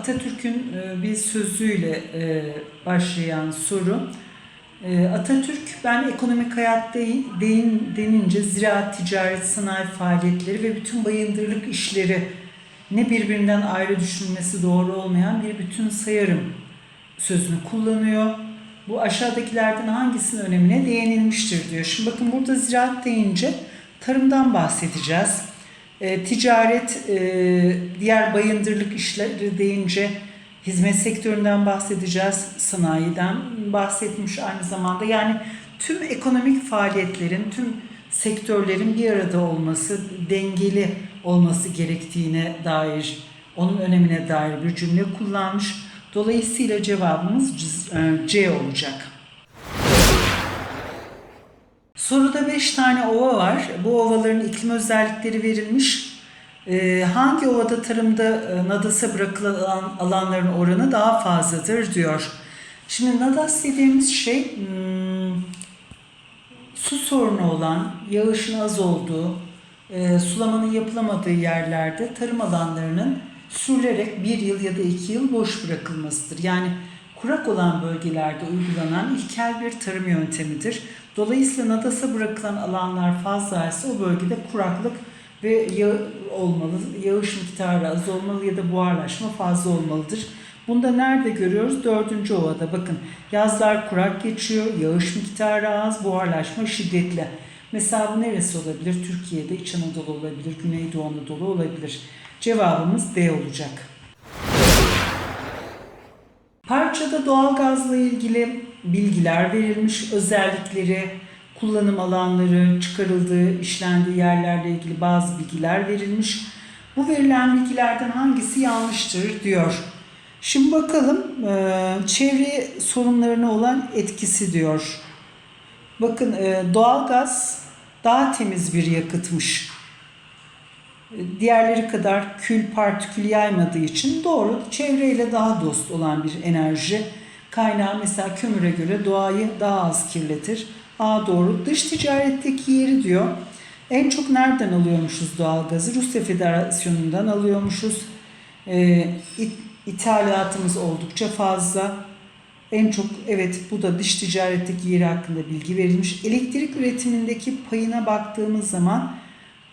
Atatürk'ün e, bir sözüyle e, başlayan soru. E, Atatürk ben ekonomik hayat değil, deyin, denince ziraat, ticaret, sanayi faaliyetleri ve bütün bayındırlık işleri ne birbirinden ayrı düşünülmesi doğru olmayan bir bütün sayarım sözünü kullanıyor. Bu aşağıdakilerden hangisinin önemine değinilmiştir diyor. Şimdi bakın burada ziraat deyince tarımdan bahsedeceğiz. E, ticaret, e, diğer bayındırlık işleri deyince hizmet sektöründen bahsedeceğiz, sanayiden bahsetmiş aynı zamanda. Yani tüm ekonomik faaliyetlerin, tüm sektörlerin bir arada olması, dengeli olması gerektiğine dair, onun önemine dair bir cümle kullanmış. Dolayısıyla cevabımız C- C olacak. Soruda 5 tane ova var. Bu ovaların iklim özellikleri verilmiş. Ee, hangi ovada tarımda e, nadasa bırakılan alanların oranı daha fazladır diyor. Şimdi nadas dediğimiz şey hmm, su sorunu olan, yağışın az olduğu, e, sulamanın yapılamadığı yerlerde tarım alanlarının sürülerek bir yıl ya da iki yıl boş bırakılmasıdır. Yani kurak olan bölgelerde uygulanan ilkel bir tarım yöntemidir. Dolayısıyla nadasa bırakılan alanlar fazlaysa o bölgede kuraklık ve yağ olmalı, yağış miktarı az olmalı ya da buharlaşma fazla olmalıdır. Bunda nerede görüyoruz? Dördüncü ovada. Bakın yazlar kurak geçiyor, yağış miktarı az, buharlaşma şiddetli. Mesela bu neresi olabilir? Türkiye'de İç Anadolu olabilir, Güneydoğu Anadolu olabilir. Cevabımız D olacak. Parçada doğalgazla ilgili bilgiler verilmiş, özellikleri, kullanım alanları, çıkarıldığı, işlendiği yerlerle ilgili bazı bilgiler verilmiş. Bu verilen bilgilerden hangisi yanlıştır diyor. Şimdi bakalım e, çevre sorunlarına olan etkisi diyor. Bakın e, doğalgaz daha temiz bir yakıtmış. Diğerleri kadar kül partikül yaymadığı için doğru çevreyle daha dost olan bir enerji kaynağı mesela kömüre göre doğayı daha az kirletir. A doğru. Dış ticaretteki yeri diyor. En çok nereden alıyormuşuz doğalgazı? Rusya Federasyonu'ndan alıyormuşuz. Ee, it, ithalatımız oldukça fazla. En çok evet bu da dış ticaretteki yeri hakkında bilgi verilmiş. Elektrik üretimindeki payına baktığımız zaman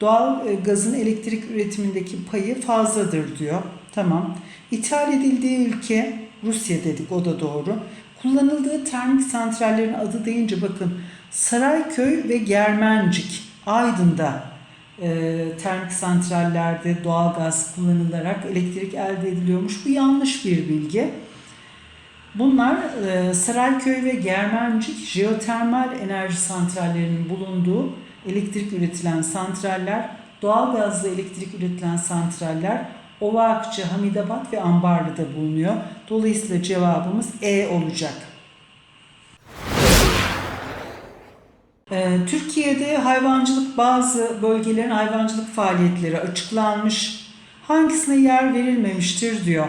doğal e, gazın elektrik üretimindeki payı fazladır diyor. Tamam. İthal edildiği ülke Rusya dedik o da doğru. Kullanıldığı termik santrallerin adı deyince bakın Sarayköy ve Germencik Aydın'da e, termik santrallerde doğalgaz kullanılarak elektrik elde ediliyormuş. Bu yanlış bir bilgi. Bunlar e, Sarayköy ve Germencik jeotermal enerji santrallerinin bulunduğu elektrik üretilen santraller, doğalgazla elektrik üretilen santraller Ovakçı, Hamidabad ve Ambarlı'da bulunuyor. Dolayısıyla cevabımız E olacak. Ee, Türkiye'de hayvancılık bazı bölgelerin hayvancılık faaliyetleri açıklanmış. Hangisine yer verilmemiştir diyor.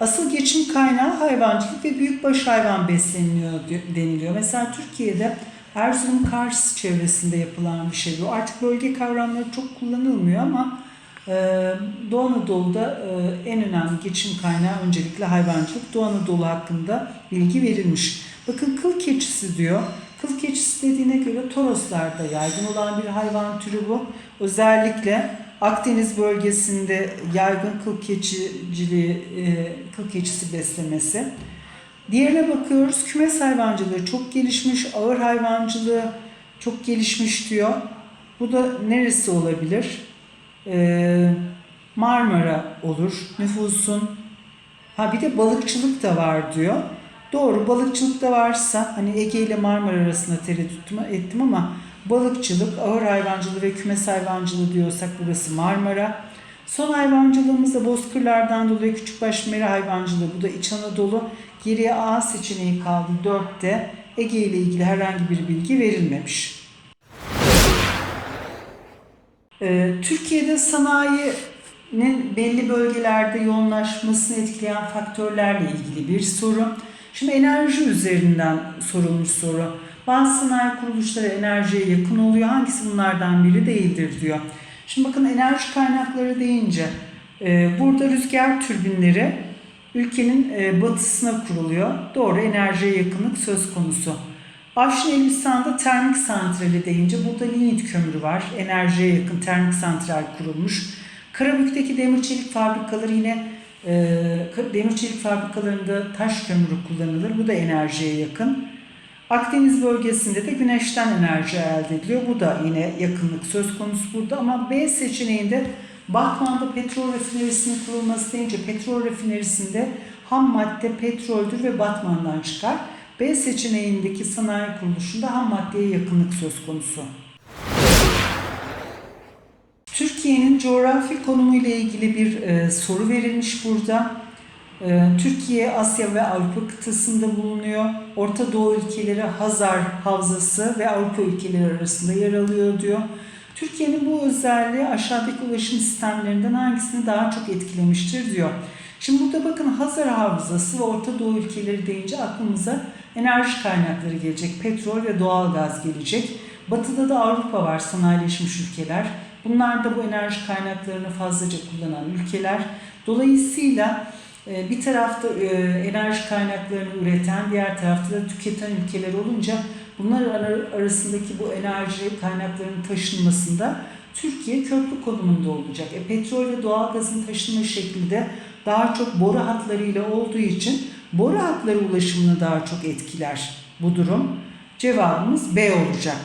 Asıl geçim kaynağı hayvancılık ve büyükbaş hayvan besleniliyor deniliyor. Mesela Türkiye'de Erzurum Kars çevresinde yapılan bir şey bu. Artık bölge kavramları çok kullanılmıyor ama e, Doğu Anadolu'da e, en önemli geçim kaynağı öncelikle hayvancılık. Doğu Anadolu hakkında bilgi verilmiş. Bakın kıl keçisi diyor. Kıl keçisi dediğine göre Toroslarda yaygın olan bir hayvan türü bu. Özellikle Akdeniz bölgesinde yaygın kıl keçiciliği, e, kıl keçisi beslemesi. Diğerine bakıyoruz kümes hayvancılığı çok gelişmiş, ağır hayvancılığı çok gelişmiş diyor. Bu da neresi olabilir? Ee, Marmara olur. Nüfusun ha bir de balıkçılık da var diyor. Doğru balıkçılık da varsa hani Ege ile Marmara arasında tereddüt ettim ama balıkçılık, ağır hayvancılığı ve kümes hayvancılığı diyorsak burası Marmara. Son hayvancılığımız da bozkırlardan dolayı küçükbaş mera hayvancılığı. Bu da İç Anadolu. Geriye A seçeneği kaldı 4'te. Ege ile ilgili herhangi bir bilgi verilmemiş. Ee, Türkiye'de sanayinin belli bölgelerde yoğunlaşmasını etkileyen faktörlerle ilgili bir soru. Şimdi enerji üzerinden sorulmuş soru. Bazı sanayi kuruluşları enerjiye yakın oluyor. Hangisi bunlardan biri değildir diyor. Şimdi bakın enerji kaynakları deyince e, burada rüzgar türbinleri ülkenin e, batısına kuruluyor. Doğru enerjiye yakınlık söz konusu. Afşin Elbistan'da termik santrali deyince burada lignit kömürü var. Enerjiye yakın termik santral kurulmuş. Karabük'teki demir çelik fabrikaları yine e, demir çelik fabrikalarında taş kömürü kullanılır. Bu da enerjiye yakın. Akdeniz bölgesinde de güneşten enerji elde ediliyor. Bu da yine yakınlık söz konusu burada ama B seçeneğinde Batman'da petrol rafinerisinin kurulması deyince petrol rafinerisinde ham madde petroldür ve Batman'dan çıkar. B seçeneğindeki sanayi kuruluşunda ham maddeye yakınlık söz konusu. Türkiye'nin coğrafi konumu ile ilgili bir e, soru verilmiş burada. E, Türkiye, Asya ve Avrupa kıtasında bulunuyor. Orta Doğu ülkeleri Hazar Havzası ve Avrupa ülkeleri arasında yer alıyor diyor. Türkiye'nin bu özelliği aşağıdaki ulaşım sistemlerinden hangisini daha çok etkilemiştir diyor. Şimdi burada bakın Hazar Havzası ve Orta Doğu ülkeleri deyince aklımıza enerji kaynakları gelecek. Petrol ve doğal gaz gelecek. Batıda da Avrupa var, sanayileşmiş ülkeler. Bunlar da bu enerji kaynaklarını fazlaca kullanan ülkeler. Dolayısıyla e, bir tarafta e, enerji kaynaklarını üreten, diğer tarafta da tüketen ülkeler olunca bunlar arasındaki bu enerji kaynaklarının taşınmasında Türkiye köprü konumunda olacak. E, petrol ve doğal gazın taşınma şekli de daha çok boru hatlarıyla olduğu için boru hatları ulaşımını daha çok etkiler bu durum. Cevabımız B olacak.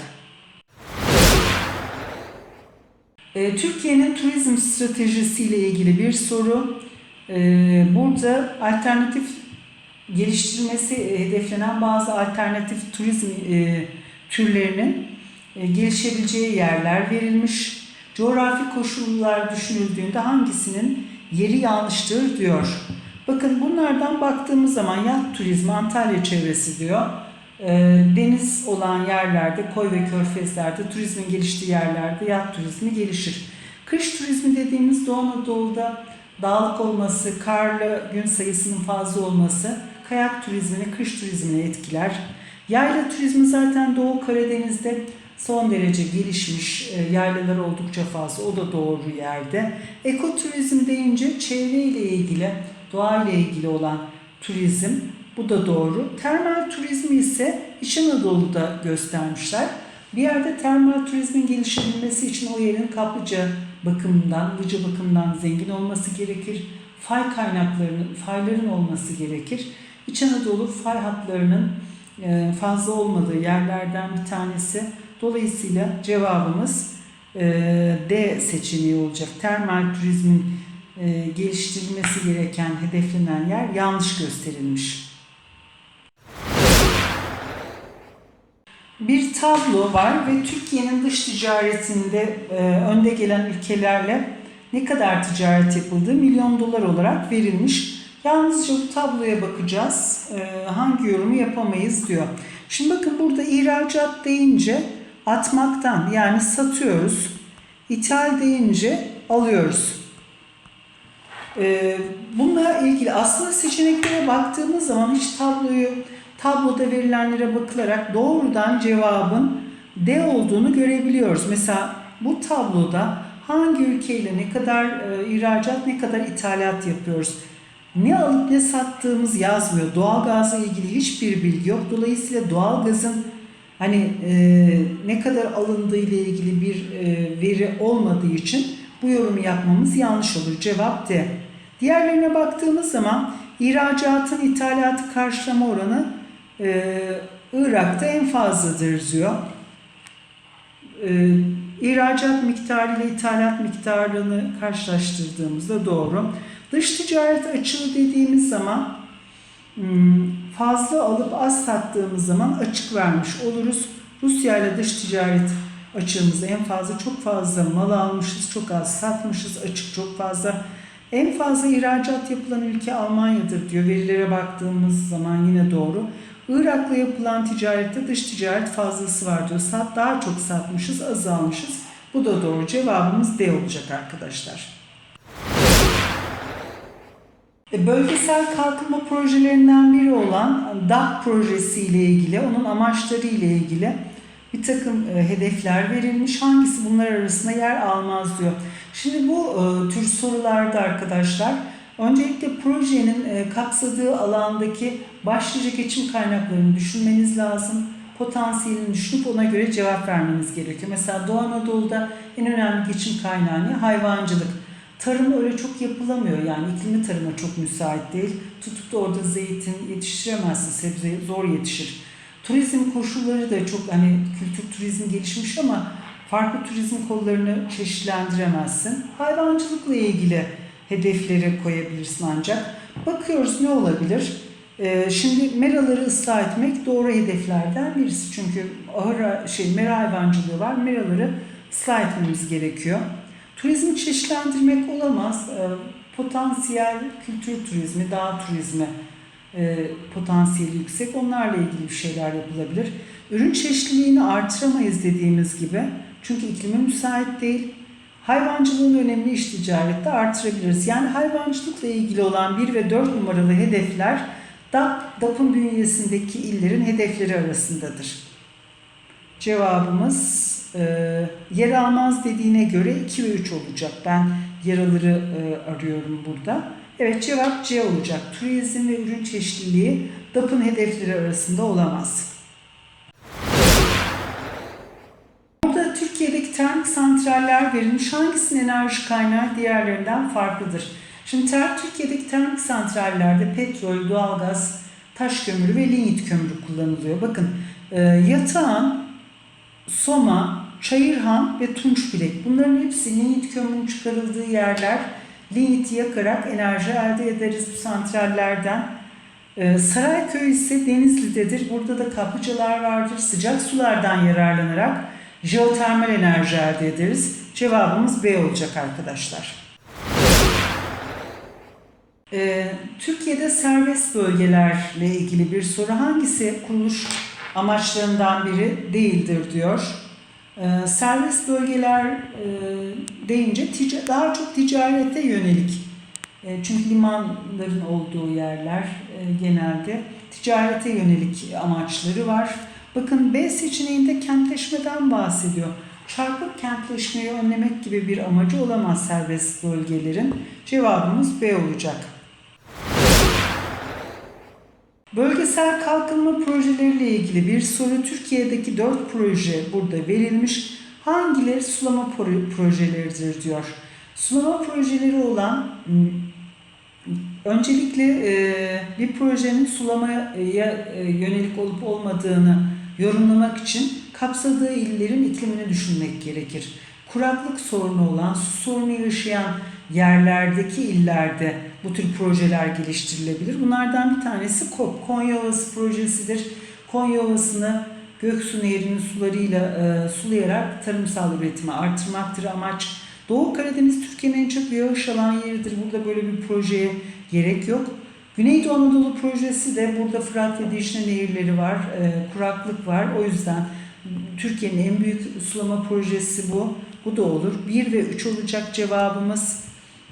E, Türkiye'nin turizm stratejisiyle ilgili bir soru. E, burada alternatif geliştirmesi hedeflenen bazı alternatif turizm e, türlerinin gelişebileceği yerler verilmiş. Coğrafi koşullar düşünüldüğünde hangisinin yeri yanlıştır diyor. Bakın bunlardan baktığımız zaman yat turizmi Antalya çevresi diyor. Deniz olan yerlerde, koy ve körfezlerde, turizmin geliştiği yerlerde yat turizmi gelişir. Kış turizmi dediğimiz Doğu Anadolu'da dağlık olması, karlı gün sayısının fazla olması kayak turizmini, kış turizmini etkiler. Yayla turizmi zaten Doğu Karadeniz'de son derece gelişmiş, yaylalar oldukça fazla, o da doğru yerde. Ekoturizm deyince çevreyle ilgili, doğayla ilgili olan turizm, bu da doğru. Termal turizmi ise İç Anadolu'da göstermişler. Bir yerde termal turizmin gelişebilmesi için o yerin kaplıca bakımından, lıca bakımından zengin olması gerekir. Fay kaynaklarının, fayların olması gerekir. İç Anadolu fay hatlarının fazla olmadığı yerlerden bir tanesi. Dolayısıyla cevabımız D seçeneği olacak. Termal turizmin geliştirilmesi gereken, hedeflenen yer yanlış gösterilmiş. Bir tablo var ve Türkiye'nin dış ticaretinde önde gelen ülkelerle ne kadar ticaret yapıldığı milyon dolar olarak verilmiş. Yalnızca bu tabloya bakacağız. Hangi yorumu yapamayız diyor. Şimdi bakın burada ihracat deyince atmaktan yani satıyoruz. İthal deyince alıyoruz. Bununla ilgili aslında seçeneklere baktığımız zaman hiç tabloyu tabloda verilenlere bakılarak doğrudan cevabın D olduğunu görebiliyoruz. Mesela bu tabloda hangi ülkeyle ne kadar e, ihracat ne kadar ithalat yapıyoruz? Ne alıp ne sattığımız yazmıyor. Doğalgazla ilgili hiçbir bilgi yok. Dolayısıyla doğalgazın hani e, ne kadar alındığı ile ilgili bir e, veri olmadığı için bu yorumu yapmamız yanlış olur. Cevap D. Diğerlerine baktığımız zaman ihracatın ithalatı karşılama oranı e, Irak'ta en fazladır diyor. E, ihracat miktarı ile ithalat miktarını karşılaştırdığımızda doğru. Dış ticaret açığı dediğimiz zaman hmm, fazla alıp az sattığımız zaman açık vermiş oluruz. Rusya ile dış ticaret açığımızda en fazla çok fazla mal almışız, çok az satmışız, açık çok fazla. En fazla ihracat yapılan ülke Almanya'dır diyor. Verilere baktığımız zaman yine doğru. Irak'la yapılan ticarette dış ticaret fazlası var diyor. Sat, daha çok satmışız, azalmışız. Bu da doğru. Cevabımız D olacak arkadaşlar. E, bölgesel kalkınma projelerinden biri olan DAK projesi ile ilgili, onun amaçları ile ilgili bir takım e, hedefler verilmiş. Hangisi bunlar arasında yer almaz diyor. Şimdi bu e, tür sorularda arkadaşlar Öncelikle projenin kapsadığı alandaki başlıca geçim kaynaklarını düşünmeniz lazım. Potansiyelini düşünüp ona göre cevap vermeniz gerekiyor. Mesela Doğu Anadolu'da en önemli geçim kaynağı ne? Hayvancılık. Tarım öyle çok yapılamıyor yani iklimi tarıma çok müsait değil. Tutup da orada zeytin yetiştiremezsin, sebze zor yetişir. Turizm koşulları da çok hani kültür turizm gelişmiş ama farklı turizm kollarını çeşitlendiremezsin. Hayvancılıkla ilgili hedefleri koyabilirsin ancak. Bakıyoruz ne olabilir? Ee, şimdi meraları ıslah etmek doğru hedeflerden birisi. Çünkü ahır şey mera hayvancılığı var. Meraları ıslah etmemiz gerekiyor. Turizmi çeşitlendirmek olamaz. Ee, potansiyel kültür turizmi, dağ turizmi e, potansiyeli yüksek. Onlarla ilgili bir şeyler yapılabilir. Ürün çeşitliliğini artıramayız dediğimiz gibi. Çünkü iklime müsait değil. Hayvancılığın önemli iş ticarette artırabiliriz. Yani hayvancılıkla ilgili olan 1 ve 4 numaralı hedefler DAP, DAP'ın bünyesindeki illerin hedefleri arasındadır. Cevabımız e, yer almaz dediğine göre 2 ve 3 olacak. Ben yaraları e, arıyorum burada. Evet cevap C olacak. Turizm ve ürün çeşitliliği DAP'ın hedefleri arasında olamaz. Burada Türkiye'deki termik santraller verilmiş. Hangisinin enerji kaynağı diğerlerinden farklıdır? Şimdi ter, Türkiye'deki termik santrallerde petrol, doğalgaz, taş kömürü ve lignit kömürü kullanılıyor. Bakın e, yatağan, Soma, Çayırhan ve Tunçbilek bunların hepsi lignit kömürünün çıkarıldığı yerler. Ligniti yakarak enerji elde ederiz bu santrallerden. Ee, Sarayköy ise Denizli'dedir. Burada da kaplıcalar vardır. Sıcak sulardan yararlanarak jeotermal enerji elde ederiz. Cevabımız B olacak arkadaşlar. Ee, Türkiye'de serbest bölgelerle ilgili bir soru. Hangisi kuruluş amaçlarından biri değildir diyor. Ee, serbest bölgeler e, deyince tica- daha çok ticarete yönelik e, çünkü limanların olduğu yerler e, genelde ticarete yönelik amaçları var. Bakın B seçeneğinde kentleşmeden bahsediyor. Çarpık kentleşmeyi önlemek gibi bir amacı olamaz serbest bölgelerin. Cevabımız B olacak. Bölgesel kalkınma projeleriyle ilgili bir soru. Türkiye'deki 4 proje burada verilmiş. Hangileri sulama pro- projeleridir diyor. Sulama projeleri olan m, öncelikle e, bir projenin sulamaya e, yönelik olup olmadığını yorumlamak için kapsadığı illerin iklimini düşünmek gerekir. Kuraklık sorunu olan, su sorunu yaşayan yerlerdeki illerde bu tür projeler geliştirilebilir. Bunlardan bir tanesi KOP, Konya Ovası projesidir. Konya Ovası'nı Göksu Nehri'nin sularıyla e, sulayarak tarımsal üretimi artırmaktır amaç. Doğu Karadeniz Türkiye'nin en çok yağış alan yeridir. Burada böyle bir projeye gerek yok. Güneydoğu Anadolu projesi de burada Fırat ve Dicle nehirleri var, e, kuraklık var. O yüzden Türkiye'nin en büyük sulama projesi bu. Bu da olur. 1 ve 3 olacak cevabımız.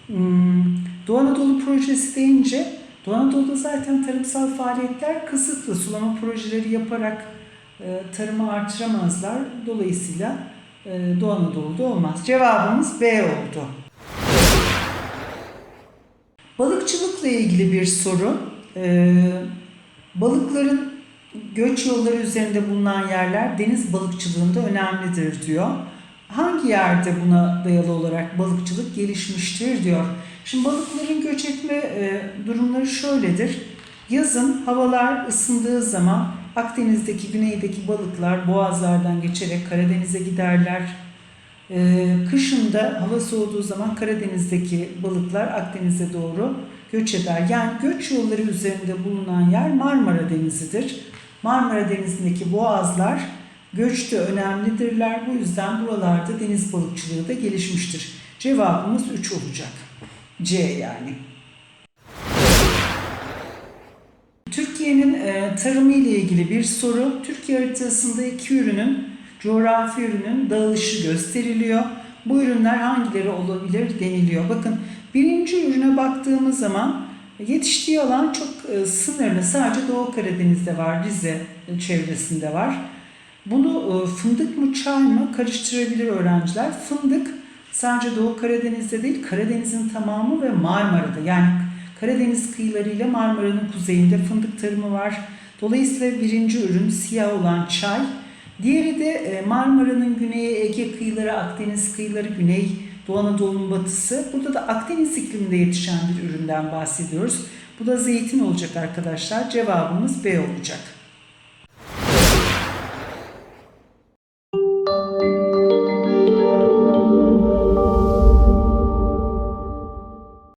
Hmm, Doğu Anadolu projesi deyince Doğu Anadolu'da zaten tarımsal faaliyetler kısıtlı. Sulama projeleri yaparak e, tarımı artıramazlar. Dolayısıyla e, Doğu Anadolu'da olmaz. Cevabımız B oldu. Balıkçılıkla ilgili bir soru. E, balıkların göç yolları üzerinde bulunan yerler deniz balıkçılığında önemlidir diyor. Hangi yerde buna dayalı olarak balıkçılık gelişmiştir diyor. Şimdi balıkların göç etme e, durumları şöyledir. Yazın havalar ısındığı zaman Akdeniz'deki, güneydeki balıklar boğazlardan geçerek Karadeniz'e giderler. E, kışın da hava soğuduğu zaman Karadeniz'deki balıklar Akdeniz'e doğru göç eder. Yani göç yolları üzerinde bulunan yer Marmara Denizi'dir. Marmara Denizi'ndeki boğazlar göçte önemlidirler. Bu yüzden buralarda deniz balıkçılığı da gelişmiştir. Cevabımız 3 olacak. C yani. Türkiye'nin e, tarımı ile ilgili bir soru. Türkiye haritasında iki ürünün, coğrafi ürünün dağılışı gösteriliyor. Bu ürünler hangileri olabilir deniliyor. Bakın birinci ürüne baktığımız zaman yetiştiği alan çok e, sınırlı. Sadece Doğu Karadeniz'de var, Rize çevresinde var. Bunu e, fındık mı çay mı karıştırabilir öğrenciler. Fındık sadece Doğu Karadeniz'de değil Karadeniz'in tamamı ve Marmara'da yani Karadeniz kıyıları ile Marmara'nın kuzeyinde fındık tarımı var. Dolayısıyla birinci ürün siyah olan çay. Diğeri de e, Marmara'nın güneyi, Ege kıyıları, Akdeniz kıyıları, Güney, Doğu Anadolu'nun batısı. Burada da Akdeniz ikliminde yetişen bir üründen bahsediyoruz. Bu da zeytin olacak arkadaşlar. Cevabımız B olacak.